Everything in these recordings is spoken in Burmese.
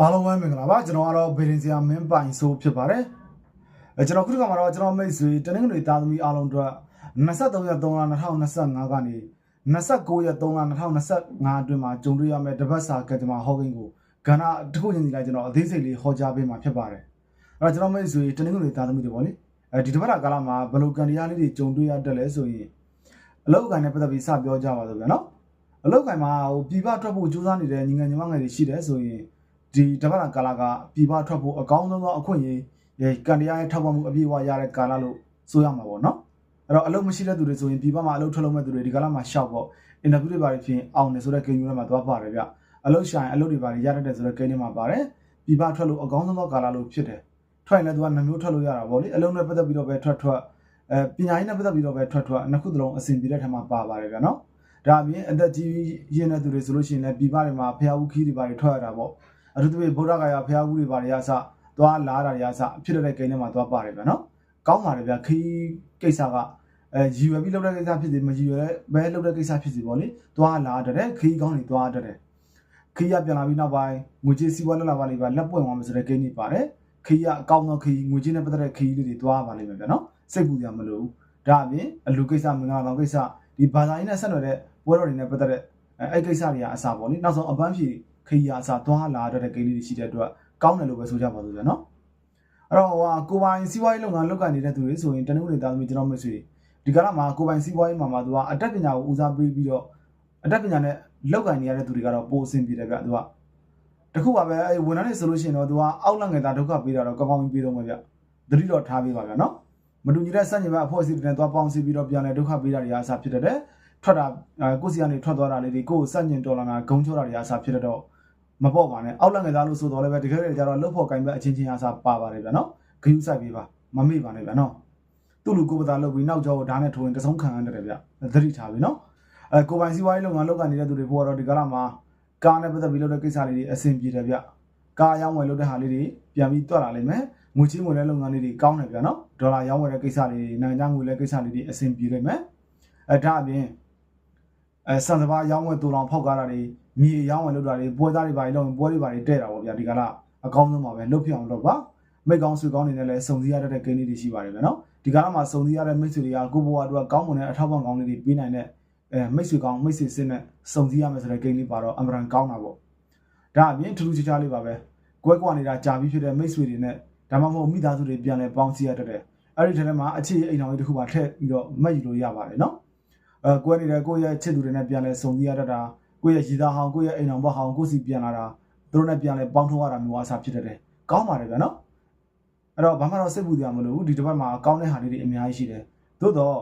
အားလုံးပဲမင်္ဂလာပါကျွန်တော်ကတော့ဗေဒင်စရာမင်းပိုင်ဆိုးဖြစ်ပါတယ်အဲကျွန်တော်ခုတစ်ခါမှာတော့ကျွန်တော်မိတ်ဆွေတနင်္ဂနွေသားသမီးအားလုံးတို့23ရက်3လ2025ကနေ29ရက်3လ2025အတွင်းမှာကြုံတွေ့ရမယ့်တပတ်စာကကြမှာဟောကိန်းကိုကဏ္ဍတစ်ခုချင်းစီလိုက်ကျွန်တော်အသေးစိတ်လေးဟောကြားပေးမှာဖြစ်ပါတယ်အဲ့တော့ကျွန်တော်မိတ်ဆွေတနင်္ဂနွေသားသမီးတွေပေါ့လေအဲဒီတပတ်တာကာလမှာဘယ်လိုကံတရားလေးတွေကြုံတွေ့ရတတ်လဲဆိုရင်အလောက်ကန်နဲ့ပတ်သက်ပြီးစပြောကြပါစို့ဗျာနော်အလောက်ကန်မှာဟိုပြည်ပထွက်ဖို့ကြိုးစားနေတဲ့ညီငယ်ညီမငယ်တွေရှိတယ်ဆိုရင် ဒီတပတ်လာကာလကပြည်ပထွက်ဖို့အကောင်းဆုံးသောအခွင့်အရေးရေကန်တရားရဲ့ထောက်ပံ့မှုအပြည့်အဝရတဲ့ကာလလို့ဆိုရမှာပေါ့နော်အဲ့တော့အလုပ်မရှိတဲ့သူတွေဆိုရင်ပြည်ပမှာအလုပ်ထွက်လို့မဲ့သူတွေဒီကာလမှာရှောက်ပေါ့အင်တာဗျူးတွေပါဖြစ်အောင်နေဆိုတဲ့ကိန်းမျိုးတွေမှာသွားပါတယ်ဗျအလုပ်ရှာရင်အလုပ်တွေပါရတတ်တယ်ဆိုတဲ့ကိန်းတွေမှာပါတယ်ပြည်ပထွက်လို့အကောင်းဆုံးသောကာလလို့ဖြစ်တယ်ထွက်ရင်လည်းသူကနှမျိုးထွက်လို့ရတာပေါ့လေအလုပ်နဲ့ပတ်သက်ပြီးတော့ပဲထွက်ထွက်အဲပညာရေးနဲ့ပတ်သက်ပြီးတော့ပဲထွက်ထွက်နှစ်ခုသလုံးအဆင်ပြေတဲ့ထက်မှာပါပါတယ်ဗျနော်ဒါအပြင်အသက်ကြီးရင်းတဲ့သူတွေဆိုလို့ရှိရင်လည်းပြည်ပတွေမှာဖျားဦးခီးတွေပါထွက်ရတာပေါ့ အထူးသဖြင့်ဗုဒ္ဓဂါယာဖျားဘူးတွေဘာတွေအစသွားလာတာတွေအစဖြစ်တဲ့ကိန်းထဲမှာသွားပါတယ်ဗျာနော်ကောင်းပါတယ်ဗျာခီးကိစ္စကအဲရည်ရွယ်ပြီးလုပ်တဲ့ကိစ္စဖြစ်စီမရည်ရွယ်လဲဘဲလုပ်တဲ့ကိစ္စဖြစ်စီပေါ့လေသွားလာတဲ့ခီးကောင်းတွေသွားတဲ့ခီးရပြန်လာပြီးနောက်ပိုင်းငွေကြေးစီးပွားလက်လာပါလိမ့်ပါလက်ပွင့်သွားမယ်ဆိုတဲ့ကိန်းကြီးပါတယ်ခီးရအကောင်းသောခီးငွေကြေးနဲ့ပတ်သက်တဲ့ခီးလေးတွေသွားပါလိမ့်မယ်ဗျာနော်စိတ်ပူကြမလို့ဒါအပြင်အလူကိစ္စမင်္ဂလာဆောင်ကိစ္စဒီဘာသာရေးနဲ့ဆက်နွယ်တဲ့ပွဲတော်တွေနဲ့ပတ်သက်တဲ့အဲအဲ့ကိစ္စတွေကအစပေါ့လေနောက်ဆုံးအပန်းဖြေ ခရီးအစားသွားလာတတ်တဲ့ကိန်းလေးတွေရှိတဲ့အတွက်ကောင်းတယ်လို့ပဲဆိုကြပါလို့ဗျာနော်အဲ့တော့ဟိုဟာကိုပိုင်စီးပွားရေးလုပ်ငန်းလုပ်ကိုင်နေတဲ့သူတွေဆိုရင်တနင်္ဂနွေသားသမီးကျွန်တော်မိတ်ဆွေဒီကရမှာကိုပိုင်စီးပွားရေးမှာမှာသူကအတတ်ပညာကိုဦးစားပေးပြီးတော့အတတ်ပညာနဲ့လုပ်ကိုင်နေရတဲ့သူတွေကတော့ပိုအဆင်ပြေတယ်ဗျသူကတခုပါပဲအဲဝန်ထမ်းတွေဆိုလို့ရှိရင်တော့သူကအောက်လက်ငယ်သားဒုက္ခပေးတာတော့ကောင်းကောင်းပေးတော့မှာဗျသတိတော့ထားပေးပါဗျာနော်မတူညီတဲ့စัญญဘအဖွဲ့အစည်းတွေနဲ့သွားပေါင်းစည်းပြီးတော့ပြန်လဲဒုက္ခပေးတာတွေအားအစားဖြစ်တဲ့ထွက်တာကိုယ်စီကနေထွက်သွားတာလေးတွေကိုယ်စัญญတော်လာတာဂုံချိုးတာတွေအားအစားဖြစ်တဲ့တော့ မပေါ့ပါနဲ့အောက်လက်ငယ်သားလို့ဆိုတော့လည်းပဲတကယ်တည်းကျတော့လှုပ်ဖို့ကင်ဘက်အချင်းချင်းအားစားပါပါတယ်ဗျာနော်ဂယူးဆိုင်ပေးပါမမေ့ပါနဲ့ဗျာနော်သူ့လူကိုပသားလုပ်ပြီးနောက်ကျောကိုဓာတ်နဲ့ထိုးရင်တဆုံးခံရတယ်ဗျသတိထားပြီနော်အဲကိုပိုင်စီးပွားရေးလုပ်ငန်းလုပ်ကနေတဲ့သူတွေပေါ်တော့ဒီကလာမှာကားနဲ့ပတ်သက်ပြီးလုပ်တဲ့ကိစ္စလေးတွေအဆင်ပြေတယ်ဗျကားရောင်းဝယ်လုပ်တဲ့ဟာလေးတွေပြန်ပြီးတွက်လာလိမ့်မယ်ငွေချင်းငွေလဲလုပ်ငန်းလေးတွေကောင်းတယ်ဗျာနော်ဒေါ်လာရောင်းဝယ်တဲ့ကိစ္စလေးတွေနိုင်ငံခြားငွေလဲကိစ္စလေးတွေအဆင်ပြေလိမ့်မယ်အဲဒါအပြင်အဲစံစဘာရောင်းဝယ်တူလောင်ဖောက်ကားတာတွေ မြေရောင်းဝင်လုပ်တာတွေပွဲသားတွေပါလို့ပွဲတွေပါတဲ့တာပေါ့ဗျာဒီကလာအကောင်းဆုံးပါပဲလုတ်ဖြစ်အောင်လုပ်ပါမိတ်ကောင်းဆွေကောင်းနေနဲ့လည်းစုံစည်းရတဲ့ကိန်းလေးတွေရှိပါတယ်ဗျာနော်ဒီကလာမှာစုံစည်းရတဲ့မိတ်ဆွေတွေကကိုဘွားတို့ကကောင်းမွန်တဲ့အထောက်ပံ့ကောင်းလေးတွေပေးနိုင်တဲ့အဲမိတ်ဆွေကောင်းမိတ်ဆွေစစ်နဲ့စုံစည်းရမယ်ဆိုတဲ့ကိန်းလေးပါတော့အမှန်တန်ကောင်းတာပေါ့ဒါအပြင်ထူးထူးခြားခြားလေးပါပဲကွဲကွာနေတာကြာပြီးဖြစ်တဲ့မိတ်ဆွေတွေနဲ့ဒါမှမဟုတ်မိသားစုတွေပြန်လဲပေါင်းစည်းရတဲ့အဲ့ဒီထဲမှာအခြေအိမ်တော်ကြီးတစ်ခုပါထည့်ပြီးတော့မှတ်ယူလို့ရပါတယ်နော်အဲကွဲနေတဲ့ကိုယ့်ရဲ့ချစ်သူတွေနဲ့ပြန်လဲစုံစည်းရတတ်တာ ကိုယ့်ရဲ့ရည်သားဟောင်းကိုယ့်ရဲ့အိမ်အောင်ဘဟောင်းကိုယ့်စီပြန်လာတာသူတို့နဲ့ပြန်လဲပေါင်းထောရတာမျိုးအစားဖြစ်တဲ့တယ်ကောင်းပါတယ်ဗျာနော်အဲ့တော့ဘာမှတော့စိတ်ပူစရာမလိုဘူးဒီတစ်ပတ်မှာကောင်းတဲ့ဟာလေးတွေအများကြီးရှိတယ်သို့တော့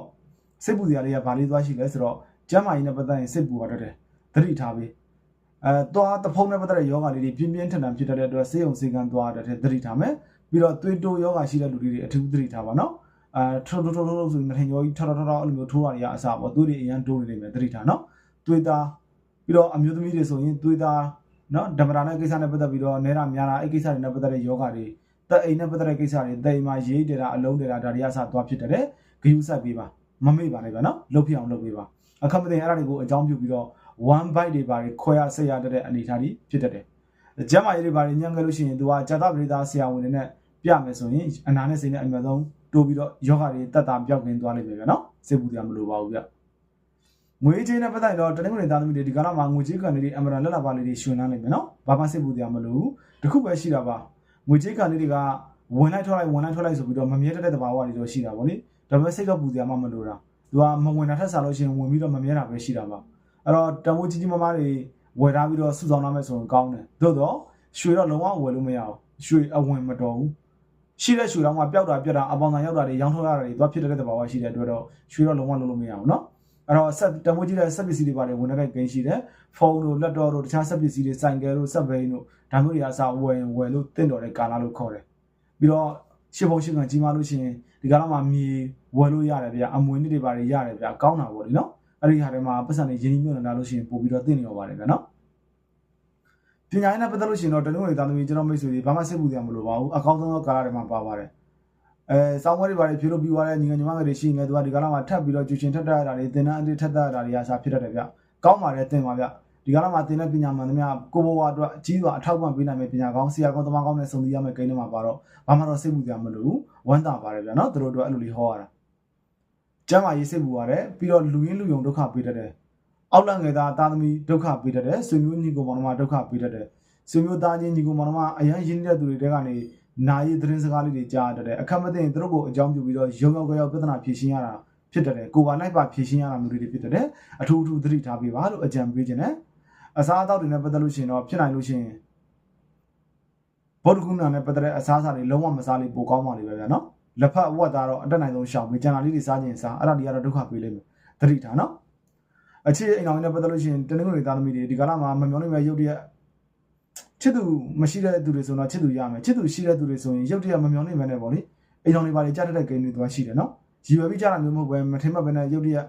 စိတ်ပူစရာလေးကဘာလေးသွားရှိလဲဆိုတော့ကျမ်းမာရေးနဲ့ပတ်သက်ရင်စိတ်ပူရတတ်တယ်သတိထားပေးအဲသွားတဖုံးနဲ့ပတ်သက်တဲ့ယောဂလေးတွေပြင်းပြင်းထန်ထန်ဖြစ်တတ်တဲ့အတွက်စေယုံစေကံသွားရတဲ့သတိထားမယ်ပြီးတော့သွေးတိုးယောဂရှိတဲ့လူတွေအထူးသတိထားပါနော်အဲထိုးထိုးထိုးထိုးဆိုရင်ငထင်ရောကြီးထော်ထော်ထော်အဲ့လိုမျိုးထိုးရရအစားပေါ့သွေးတွေအရန်တိုးနေနေမယ်သတိထားနော်သွေးသား ပြီးတော့အမျိုးသမီးတွေဆိုရင်သွေးသားနော်ဓမ္မတာနဲ့ကိစ္စနဲ့ပတ်သက်ပြီးတော့နဲတာများတာအဲ့ကိစ္စတွေနဲ့ပတ်သက်တဲ့ယောဂတွေတက်အိမ်နဲ့ပတ်သက်တဲ့ကိစ္စတွေတိမ်မှာရေးတယ်တာအလုံးတယ်တာဒါတွေအစားသွားဖြစ်တယ်ဂယူးဆက်ပေးပါမမေ့ပါနဲ့ဗျာနော်လှုပ်ဖြစ်အောင်လုပ်ပေးပါအခက်မသိအဲ့ဒါတွေကိုအကြောင်းပြုပြီးတော့ one byte တွေပါတွေခွဲရဆက်ရတဲ့အနေအထားကြီးဖြစ်တတ်တယ်ကျမ်းမာရေးတွေပါတွေညံခဲ့လို့ရှိရင်သူကဇာတပရိသဆရာဝန်တွေနဲ့ပြမယ်ဆိုရင်အနာနဲ့စိတ်နဲ့အများဆုံးတိုးပြီးတော့ယောဂတွေတက်တာပြောက်ကင်းသွားလိမ့်မယ်ဗျာနော်စိတ်ပူစရာမလိုပါဘူးဗျ ငွေကြေးနဲ့ပတ်သက်တော့တနင်္ဂနွေသားသမီးတွေဒီကနေ့မှာငွေကြေးကန်တွေအမရလက်လာပါလေးတွေရှင်နှမ်းလိမ့်မယ်နော်ဘာမှစိတ်ပူစရာမလိုဘူးတခုပဲရှိတာပါငွေကြေးကန်တွေကဝင်လိုက်ထွက်လိုက်ဝင်လိုက်ထွက်လိုက်ဆိုပြီးတော့မမြဲတဲ့တဘာဝတွေတော့ရှိတာဗောလေဒါပေမဲ့စိတ်ကပူစရာမှမလိုတာသူကမဝင်တာထက်စားလို့ရှိရင်ဝင်ပြီးတော့မမြဲတာပဲရှိတာပါအဲ့တော့တမိုးကြီးကြီးမားမားတွေဝယ်ထားပြီးတော့စုဆောင်ထားမယ်ဆိုရင်ကောင်းတယ်သို့တော့ရွှေတော့လုံးဝဝယ်လို့မရအောင်ရွှေအဝင်မတော်ဘူးရှိတဲ့ရွှေတော့မှပျောက်တာပြက်တာအပေါင်တန်ရောက်တာတွေရောင်းထုတ်ရတာတွေသွားဖြစ်တဲ့တဘာဝရှိတဲ့အတွက်တော့ရွှေတော့လုံးဝလုံးလို့မရအောင်နော် အဲ့တော့ဆက်တမိုးကြီးတဲ့ဆက်ပစ္စည်းတွေပါတယ်ဝင်တဲ့ကိန်းရှိတယ်ဖုန်းတို့လက်တော်တို့တခြားဆက်ပစ္စည်းတွေစိုင်ကယ်တို့ဆက်ဘိန်းတို့ဒါမျိုးတွေအစားဝယ်ရင်ဝယ်လို့တင့်တော်တဲ့ကာလာလို့ခေါ်တယ်ပြီးတော့ရှစ်ဘုံရှစ်ကန်ကြီးမားလို့ရှိရင်ဒီကာလမှာမြေဝယ်လို့ရတယ်ဗျအမွေနစ်တွေပါတယ်ရတယ်ဗျကောင်းတာပေါ့လေနော်အဲ့ဒီဟာတွေမှာပတ်စံတွေရင်းနှီးမြှုပ်နှံလာလို့ရှိရင်ပို့ပြီးတော့တင့်နေရောပါတယ်ဗျနော်ပညာရေးနဲ့ပတ်သက်လို့ရှိရင်တော့တနင်္ဂနွေသားသမီးကျွန်တော်မိတ်ဆွေတွေဘာမှစိတ်ပူစရာမလိုပါဘူးအကောင်းဆုံးသောကာလတွေမှာပါပါတယ် အဲစောင်းဝဲတွေပါတယ်ဖြိုးလို့ပြီးသွားတဲ့ညီငယ်ညီမငယ်တွေရှိနေသူကဒီကာလမှာထပ်ပြီးတော့ကျူချင်းထပ်တက်ရတာတွေတင်တန်းအတိထပ်တက်ရတာတွေအစားဖြစ်တတ်တယ်ဗျကောင်းပါတယ်တင်ပါဗျဒီကလာမှာသင်တဲ့ပညာမှန်သမျှကိုဘဝအတွက်အကြီးစွာအထောက်အပံ့ပေးနိုင်မယ့်ပညာကောင်းဆရာကောင်းသမားကောင်းနဲ့စုံစည်းရမယ့်ကိန်းတွေမှာပါတော့ဘာမှတော့စိတ်ပူကြမလို့ဝမ်းသာပါတယ်ဗျာနော်သူတို့တို့အဲ့လိုလေးဟောရတာကျမ်းမာရေးစိတ်ပူရတယ်ပြီးတော့လူရင်းလူယုံဒုက္ခပေးတတ်တယ်အောက်လန့်ငယ်သားသားသမီးဒုက္ခပေးတတ်တယ်ဆွေမျိုးညီကိုမောင်နှမဒုက္ခပေးတတ်တယ်ဆွေမျိုးသားချင်းညီကိုမောင်နှမအရန်ရင်းနေတဲ့သူတွေတဲကနေ နာရီသတင်းစကားလေးတွေကြားတတ်တယ်အခက်မသိရင်သူတို့ကိုအကြောင်းပြုပြီးတော့ရုံရောက်ကြောက်ပြဿနာဖြေရှင်းရတာဖြစ်တတ်တယ်ကိုယ်ပါလိုက်ပါဖြေရှင်းရတာမျိုးတွေဖြစ်တတ်တယ်အထူးအထူးသတိထားပေးပါလို့အကြံပေးခြင်းနဲ့အစားအသောက်တွေနဲ့ပတ်သက်လို့ရှိရင်တော့ဖြစ်နိုင်လို့ရှိရင်ဘောဓကုဏနဲ့ပတ်သက်တဲ့အစားအစာတွေလုံးဝမစားလိပိုကောင်းပါလိမ့်ပဲဗျာနော်လက်ဖက်အဝတ်သားတော့အတက်နိုင်ဆုံးရှောင်ပြီးကျန်တာလေးတွေစားခြင်းစားအဲ့ဒါတွေကတော့ဒုက္ခပေးလိမ့်မယ်သတိထားနော်အခြေအိမ်အောင်နဲ့ပတ်သက်လို့ရှိရင်တနင်္ဂနွေသားသမီးတွေဒီကလာမှာမမျောနိုင်မဲ့ရုပ်တရက် ချစ်သူမရှိတဲ့သူတွေဆိုတော့ချစ်သူရမယ်ချစ်သူရှိတဲ့သူတွေဆိုရင်ရုပ်တရက်မမျောနိုင်မဲ့နဲ့ပေါ့လေအိမ်အောင်တွေပါလေကြားတတ်တဲ့ဂိမ်းတွေသွားရှိတယ်နော်ရည်ရွယ်ပြီးကြားတာမျိုးမဟုတ်ပဲမထင်မှတ်ပဲနဲ့ရုပ်တရက်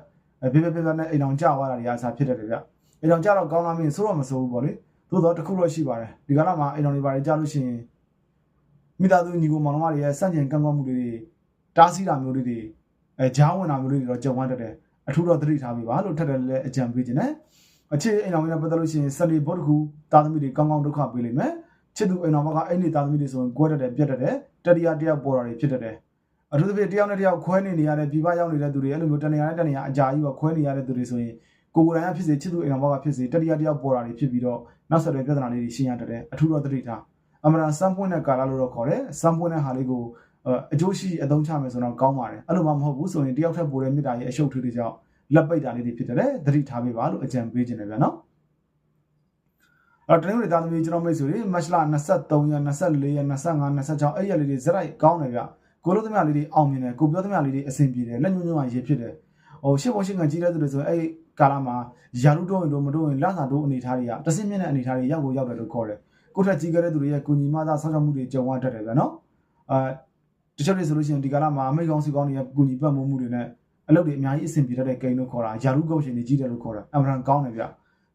ဘေးဘေးဘေးနဲ့အိမ်အောင်ကြားသွားတာတွေအစားဖြစ်တတ်တယ်ဗျအိမ်အောင်ကြားတော့ကောင်းလားမင်းဆိုတော့မဆိုဘူးပေါ့လေသို့တော့တစ်ခုတော့ရှိပါတယ်ဒီကလာမှာအိမ်အောင်တွေပါလေကြားလို့ရှိရင်မိသားစုညီကိုမောင်နှမတွေရဲ့စန့်ကျင်ကန့်ကွက်မှုတွေတားဆီးတာမျိုးတွေအဲကြားဝင်တာမျိုးတွေတော့ကြုံရတတ်တယ်အထူးတော့သတိထားပေးပါလို့ထပ်တယ်လည်းအကြံပေးခြင်းနဲ့ အခြေအိမ်အောင်နဲ့ပတ်သက်လို့ရှိရင်စနေဘုတ်တခုတာသမီတွေကောင်းကောင်းဒုက္ခပေးလိမ့်မယ်ချစ်သူအိမ်အောင်ဘက်ကအဲ့ဒီတာသမီတွေဆိုရင်ကွဲတတ်တယ်ပြတ်တတ်တယ်တတိယတယောက်ပေါ်တာတွေဖြစ်တတ်တယ်အထူးသဖြင့်တယောက်နဲ့တယောက်ခွဲနေနေရတဲ့ပြည်ပရောက်နေတဲ့သူတွေအဲ့လိုမျိုးတနေရာနဲ့တနေရာအကြာကြီးကခွဲနေရတဲ့သူတွေဆိုရင်ကိုကိုယ်တိုင်ကဖြစ်စေချစ်သူအိမ်အောင်ဘက်ကဖြစ်စေတတိယတယောက်ပေါ်တာတွေဖြစ်ပြီးတော့နောက်ဆက်တွဲပြဿနာလေးတွေရှင်းရတတ်တယ်အထူးတော့သတိထားအမှန်တန်စမ်းပွင့်တဲ့ကာလလို့တော့ခေါ်တယ်စမ်းပွင့်တဲ့ဟာလေးကိုအကျိုးရှိအသုံးချမယ်ဆိုတော့ကောင်းပါတယ်အဲ့လိုမှမဟုတ်ဘူးဆိုရင်တယောက်ထက်ပိုတဲ့မြစ်တာရဲ့အရှုပ်ထွေးတွေကြောင့် လက်ပိတ်တာလေးတွေဖြစ်တယ်သတိထားပေးပါလို့အကြံပေးခြင်းတယ်ဗျာနော်အဲ့တော့တနင်္ဂနွေသားသမီးကျွန်တော်မိတ်ဆွေတွေမတ်လ23ရက်24ရက်25 26အဲ့ရက်လေးတွေဇက်လိုက်ကောင်းတယ်ဗျကိုလို့သမျှလေးတွေအောင်မြင်တယ်ကိုပြောသမျှလေးတွေအဆင်ပြေတယ်လက်ညှိုးညွှန်ရရေးဖြစ်တယ်ဟိုရှစ်ဘုံရှစ်ကန်ကြီးတဲ့သူတွေဆိုအဲ့ကာလမှာယာရုတော့ရင်တော့မတော့ရင်လစာတော့အနေထားတွေကတဆင်းမြင့်တဲ့အနေထားတွေရောက်ကိုရောက်တယ်လို့ခေါ်တယ်ကိုထက်ကြီးကြတဲ့သူတွေရဲ့ကိုညီမသားဆောက်ရှောက်မှုတွေကြုံရတတ်တယ်ဗျာနော်အာတချို့တွေဆိုလို့ရှိရင်ဒီကာလမှာအမိတ်ကောင်းစီကောင်းတွေရဲ့ကိုညီပတ်မှုမှုတွေနဲ့ အလုပ်တွေအများကြီးအဆင်ပြေတတ်တဲ့ဂိမ်းလို့ခေါ်တာယာရုကုတ်ရှင်တွေကြီးတယ်လို့ခေါ်တာအမှန်တန်ကောင်းတယ်ဗျ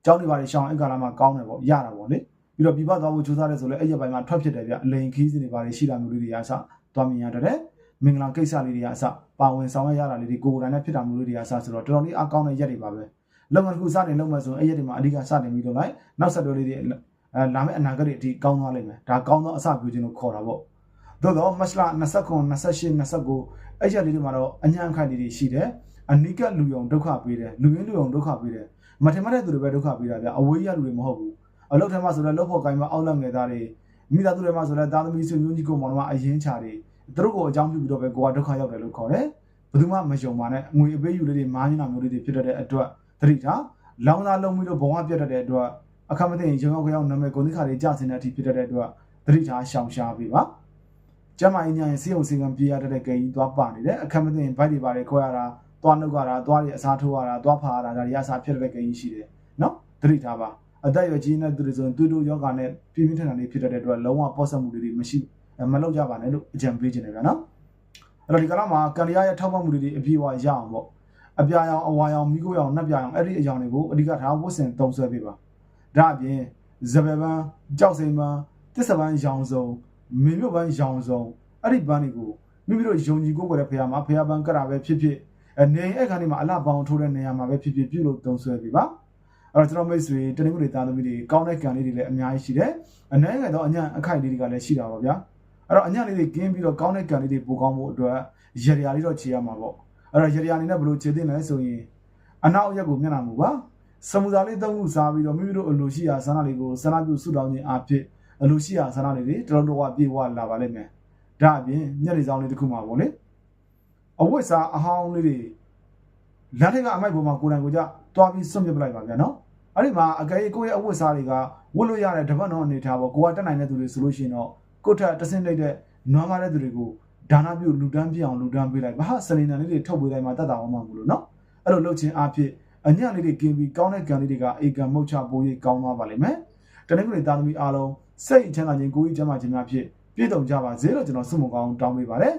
ကျောင်းတွေပါလေရှောင်းအဲ့ကာလမှာကောင်းတယ်ပေါ့ရတာပေါ့လေပြီးတော့ပြပသွားဖို့ကြိုးစားတယ်ဆိုလဲအဲ့ရပိုင်းမှာထွက်ဖြစ်တယ်ဗျအလိန်ခီးစင်တွေပါလေရှိတာမျိုးလေးတွေအစသွားမြင်ရတဲ့မင်္ဂလာကိစ္စလေးတွေအစပါဝင်ဆောင်ရရတာလေးတွေကိုယ်တိုင်နဲ့ဖြစ်တာမျိုးလေးတွေအစဆိုတော့တော်တော်လေးအကောင်းတဲ့ရက်တွေပါပဲလုပ်ငန်းတစ်ခုစတင်လုပ်မှဆိုအဲ့ရက်တွေမှာအဓိကစတင်ပြီးတော့လိုက်နောက်ဆက်တွဲလေးတွေအဲလာမယ့်အနာဂတ်တွေအထိကောင်းသွားလိမ့်မယ်ဒါကောင်းသောအစပြုခြင်းလို့ခေါ်တာပေါ့ သို့တော့မတ်လ29 28 29အဲ့ရက်လေးတွေမှာတော့အညံ့ခိုင်လေးတွေရှိတယ်အနိကလူယုံဒုက္ခပေးတယ်လူရင်းလူယုံဒုက္ခပေးတယ်မထင်မှတ်တဲ့သူတွေပဲဒုက္ခပေးတာဗျအဝေးရလူတွေမဟုတ်ဘူးအလုပ်ထဲမှာဆိုလဲလုပ်ဖို့ကိုင်းမှာအောက်လက်ငယ်သားတွေမိသားစုတွေမှာဆိုလဲသားသမီးဆွေမျိုးကြီးကိုမောင်နှမအရင်ချာတွေသူတို့ကိုအကြောင်းပြုပြီးတော့ပဲကိုကဒုက္ခရောက်တယ်လို့ခေါ်တယ်ဘယ်သူမှမယုံပါနဲ့ငွေအပေးယူလေးတွေမားနေတာမျိုးလေးတွေဖြစ်တတ်တဲ့အတွက်သတိထားလောင်းသားလုံးပြီးတော့ဘဝပြတ်တတ်တဲ့အတွက်အခက်မသိရင်ရုံရောက်ကြောက်နာမည်ကိုနိခါတွေကြဆင်းတဲ့အထိဖြစ်တတ်တဲ့အတွက်သတိထားရှောင်ရှားပေးပါ ကျမအင်းညာရင်စေုံစင်ကံပြေးရတဲ့ကိန်းသွားပါနေတယ်အခက်မသိရင်ဘိုက်တွေပါတွေခွဲရတာသွားနှုတ်ရတာသွားတွေအစားထိုးရတာသွားဖာရတာဒါတွေအစားဖြစ်တဲ့ကိန်းရှိတယ်နော်သတိထားပါအသက်အရွယ်ကြီးနေတဲ့သူတွေဆိုရင်တူတူယောဂနဲ့ပြင်းပြင်းထန်ထန်လေးဖြစ်တတ်တဲ့အတွက်လုံးဝပေါ့ဆက်မှုတွေမရှိမလုပ်ကြပါနဲ့လို့အကြံပေးခြင်းတယ်ဗျာနော်အဲ့တော့ဒီကလာမှာကံရရဲ့ထောက်ပံ့မှုတွေအပြည့်အဝရအောင်ပေါ့အပြာရောင်အဝါရောင်မိခိုးရောင်နှက်ပြရောင်အဲ့ဒီအရောင်တွေကိုအဓိကထားဝတ်ဆင်သုံးဆွဲပေးပါဒါအပြင်ဇပယ်ပန်းကြောက်စိမ်ပန်းတစ္ဆပန်းရောင်စုံ မင်းမြို့ပန်းရောင်စုံအဲ့ဒီပန်းတွေကိုမိမိတို့ယုံကြည်ကိုယ်ကိုယ်တဲ့ဖះမှာဖះပန်းကရာပဲဖြစ်ဖြစ်အနေအဲ့ခါနေမှာအလှပေါင်းထိုးတဲ့နေရာမှာပဲဖြစ်ဖြစ်ပြုလို့သုံးဆွဲပေးပါအဲ့တော့ကျွန်တော်မိတ်ဆွေတနင်္ဂနွေသားသမီးတွေကောင်းတဲ့ကံလေးတွေလည်းအများကြီးရှိတယ်အနည်းငယ်တော့အညံ့အခိုက်လေးတွေကလည်းရှိတာပါဗျာအဲ့တော့အညံ့လေးတွေကင်းပြီးတော့ကောင်းတဲ့ကံလေးတွေပိုကောင်းဖို့အတွက်ရရလေးတော့ခြေရမှာပေါ့အဲ့တော့ရရအနေနဲ့ဘယ်လိုခြေသိမလဲဆိုရင်အနောက်ရက်ကိုမျက်နှာမူပါစမူစာလေးသုံးခုစားပြီးတော့မိမိတို့အလိုရှိရာဆန္ဒလေးကိုဆန္ဒပြုဆုတောင်းခြင်းအဖြစ် အလိုရှိရာဆန္ဒလေးတွေတော်တော်တော်ပြေဝလာပါလိမ့်မယ်ဒါအပြင်ညနေဆောင်လေးတစ်ခုမှာပေါ့လေအဝတ်စားအဟောင်းလေးတွေလမ်းထိပ်ကအမိုက်ပေါ်မှာကိုယ်တိုင်ကိုကြတွားပြီးစွန့်ပစ်ပလိုက်ပါဗျာနော်အဲ့ဒီမှာအကယ်၍ကိုယ့်ရဲ့အဝတ်စားတွေကဝတ်လို့ရတဲ့တပတ်တော်အနေထားပေါ့ကိုကတက်နိုင်တဲ့သူတွေဆိုလို့ရှိရင်တော့ကိုယ့်ထက်တဆင့်လိုက်တဲ့နွားမားတဲ့သူတွေကိုဒါနပြုလူတန်းပြအောင်လူတန်းပေးလိုက်ဘာစနေနံလေးတွေထုတ်ပေးလိုက်မှတတ်တာအောင်မှာမလို့နော်အဲ့လိုလုပ်ခြင်းအဖြစ်အညံ့လေးတွေကင်းပြီးကောင်းတဲ့ကံလေးတွေကအေကံမုတ်ချပိုးရိပ်ကောင်းသွားပါလိမ့်မယ်တနင်္ဂနွေသားသမီးအားလုံး စိတ်ချမ်းသာခြင်းကိုယ်ကြီးချမ်းသာခြင်းများဖြင့်ပြည့်စုံကြပါစေလို့ကျွန်တော်ဆုမကောင်းတောင်းပေးပါတယ်